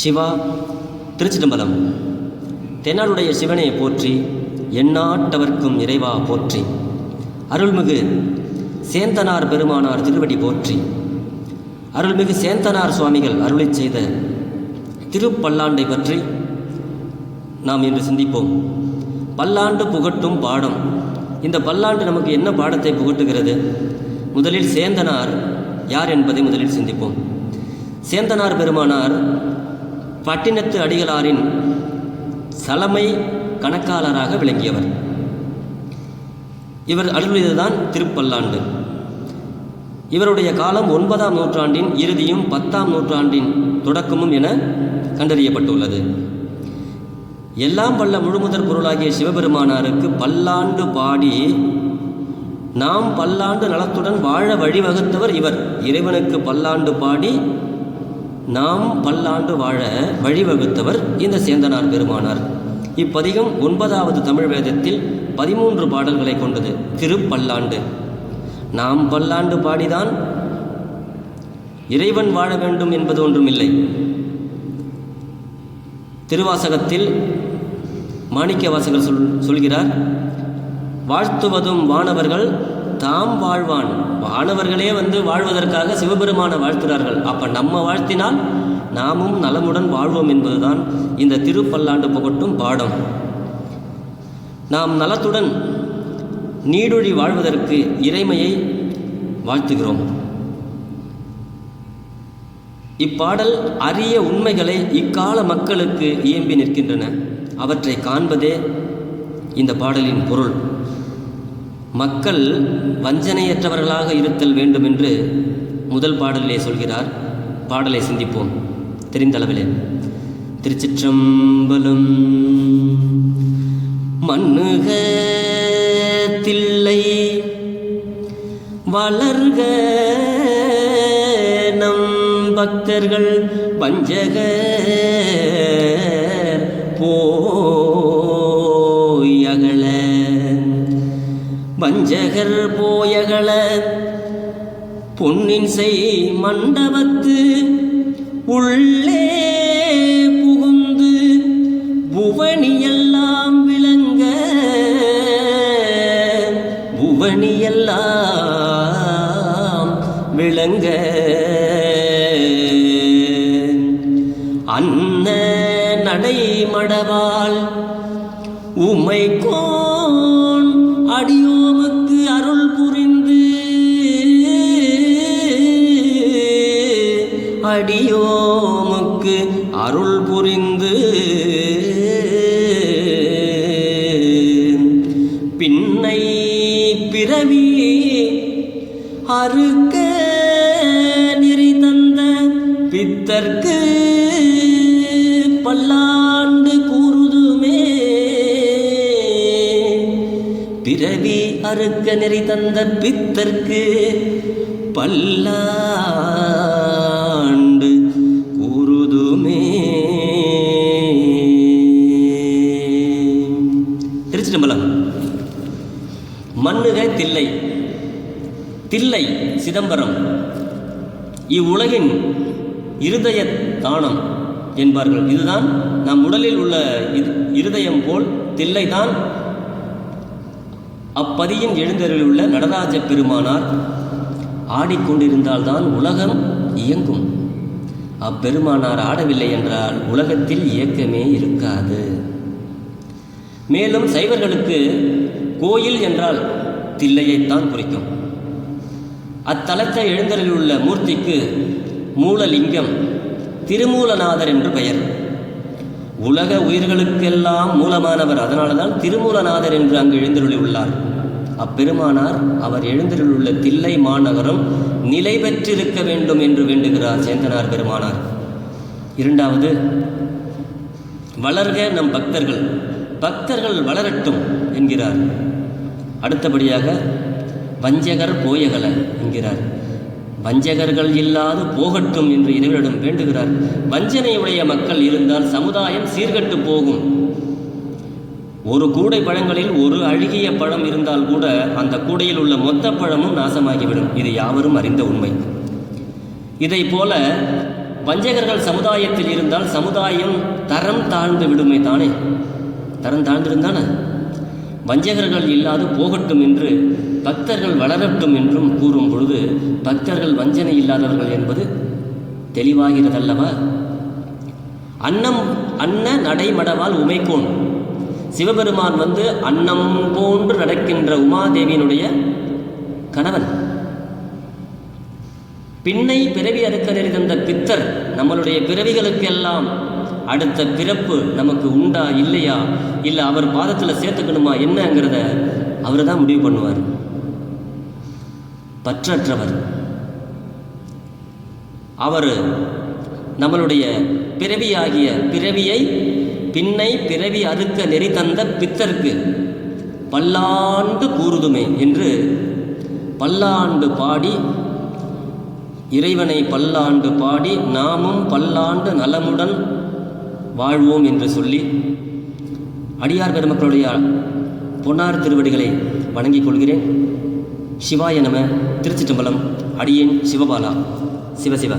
சிவா திருச்சிதம்பலம் தென்னாடுடைய சிவனை போற்றி எந்நாட்டவர்க்கும் இறைவா போற்றி. அருள்மிகு சேந்தனார் பெருமானார் திருவடி போற்றி. அருள்மிகு சேந்தனார் சுவாமிகள் அருளை செய்த திருப்பல்லாண்டை பற்றி நாம் இன்று சிந்திப்போம். பல்லாண்டு புகட்டும் பாடம். இந்த பல்லாண்டு நமக்கு என்ன பாடத்தை புகட்டுகிறது? முதலில் சேந்தனார் யார் என்பதை முதலில் சிந்திப்போம். சேந்தனார் பெருமானார் பட்டினத்து அடிகளாரின் சலமை கணக்காளராக விளங்கியவர். இவர் அருளியதுதான் திருப்பல்லாண்டு. இவருடைய காலம் ஒன்பதாம் நூற்றாண்டின் இறுதியும் பத்தாம் நூற்றாண்டின் தொடக்கமும் என கண்டறியப்பட்டுள்ளது. எல்லாம் வல்ல முழுமுதற் பொருளாகிய சிவபெருமானாருக்கு பல்லாண்டு பாடி நாம் பல்லாண்டு நலத்துடன் வாழ வழிவகுத்தவர் இவர். இறைவனுக்கு பல்லாண்டு பாடி நாம் பல்லாண்டு வாழ வழிவகுத்தவர் இந்த சேந்தனார் பெருமானார். இப்பதிகம் ஒன்பதாவது தமிழ் வேதத்தில் பதிமூன்று பாடல்களை கொண்டது திருப்பல்லாண்டு. நாம் பல்லாண்டு பாடிதான் இறைவன் வாழ வேண்டும் என்பது ஒன்றுமில்லை. திருவாசகத்தில் மாணிக்க வாசகர் சொல் சொல்கிறார் வாழ்த்துவதும் வானவர்கள் தாம் வாழ்வான். வானவர்களே வந்து வாழ்வதற்காக சிவபெருமான வாழ்த்துகிறார்கள். அப்ப நம்ம வாழ்த்தினால் நாமும் நலமுடன் வாழ்வோம் என்பதுதான் இந்த திருப்பல்லாண்டு புகட்டும் பாடம். நாம் நலத்துடன் நீடொழி வாழ்வதற்கு இறைமையை வாழ்த்துகிறோம். இப்பாடல் அரிய உண்மைகளை இக்கால மக்களுக்கு இயம்பி நிற்கின்றன. அவற்றை காண்பதே இந்த பாடலின் பொருள். மக்கள் வஞ்சனையற்றவர்களாக இருத்தல் வேண்டும் என்று முதல் பாடலிலே சொல்கிறார். பாடலை சிந்திப்போம். தெரிந்தளவிலே திருச்சிற்றம்பலம். மண்ணுக தில்லை வளர்க நம் பக்தர்கள். பஞ்சக போ வஞ்சகர் போயகள பொன்னின் செய் மண்டபத்து உள்ளே புகுந்து புவனியெல்லாம் விளங்க. புவனியெல்லாம் விளங்க. அன்ன நடை நடைமடவால் உமை கோ அடியோமுக்கு அருள் புரிந்து. பின்னை பிறவி அறுக்க நெறி தந்த பித்தர்க்கு பல்லாண்டு கூறுதுமே. பிறவி அறுக்க நெறி தந்த பித்தர்க்கு பல்லா தில்லை சிதம்பரம். இவ்வுலகின் இருதய தானம் என்பார்கள். இதுதான் நம் உடலில் உள்ள இருதயம் போல் தில்லை தான் அப்பதியின் எழுந்தருளிலுள்ள நடராஜ பெருமானார் ஆடிக்கொண்டிருந்தால்தான் உலகம் இயங்கும். அப்பெருமானார் ஆடவில்லை என்றால் உலகத்தில் இயக்கமே இருக்காது. மேலும் சைவர்களுக்கு கோயில் என்றால் தில்லையைத்தான் குறிக்கும். அத்தலத்தை எழுந்தருளிலுள்ள மூர்த்திக்கு மூலலிங்கம் திருமூலநாதர் என்று பெயர். உலக உயிர்களுக்கெல்லாம் மூலமானவர். அதனால்தான் திருமூலநாதர் என்று அங்கு எழுந்தருளியுள்ளார். அப்பெருமானார் அவர் எழுந்தருளுள்ள தில்லை மாநகரம் நிலை பெற்றிருக்க வேண்டும் என்று வேண்டுகிறார் சேந்தனார் பெருமானார். இரண்டாவது வளர்க நம் பக்தர்கள். பக்தர்கள் வளரட்டும் என்கிறார். அடுத்தபடியாக வஞ்சகர் போயகல என்கிறார். வஞ்சகர்கள் இல்லாது போகட்டும் என்று இறைவனிடம் வேண்டுகிறார். வஞ்சனையுடைய மக்கள் இருந்தால் சமுதாயம் சீர்கட்டு போகும். ஒரு கூடை பழங்களில் ஒரு அழுகிய பழம் இருந்தால் கூட அந்த கூடையில் உள்ள மொத்த பழமும் நாசமாகிவிடும். இது யாவரும் அறிந்த உண்மை. இதை போல வஞ்சகர்கள் சமுதாயத்தில் இருந்தால் சமுதாயம் தரம் தாழ்ந்து விடுமே தானே? தரம் தாழ்ந்திருந்தானே வஞ்சகர்கள் இல்லாது போகட்டும் என்று பக்தர்கள் வளரட்டும் என்றும் கூறும் பொழுது பக்தர்கள் வஞ்சனை இல்லாதவர்கள் என்பது தெளிவாகிறதல்லவா? அன்னம் அன்ன நடைமடவால் உமைக்கோன். சிவபெருமான் வந்து அன்னம் போன்று நடக்கின்ற உமாதேவியினுடைய கணவன். பின்னை பிறவி அறுக்க இருந்த பித்தர் நம்மளுடைய பிறவிகளுக்கெல்லாம் அடுத்த பிறப்பு நமக்கு உண்டா இல்லையா? இல்லை அவர் பாதத்தில் சேர்த்துக்கணுமா என்னங்கிறத அவர் தான் முடிவு பண்ணுவார். பற்றற்றவர். அவர் நம்மளுடைய பிறவியாகிய பிறவியை பின்னை பிறவி அறுக்க நெறி தந்த பித்தர்க்கு பல்லாண்டு கூறுதுமே என்று பல்லாண்டு பாடி இறைவனை பல்லாண்டு பாடி நாமும் பல்லாண்டு நலமுடன் வாழ்வோம் என்று சொல்லி அடியார் பெருமக்களுடைய பொன்னார் திருவடிகளை வணங்கிக் கொள்கிறேன். சிவாய நம திருச்சிற்றம்பலம் அடியேன் சிவபாலா. சிவசிவா.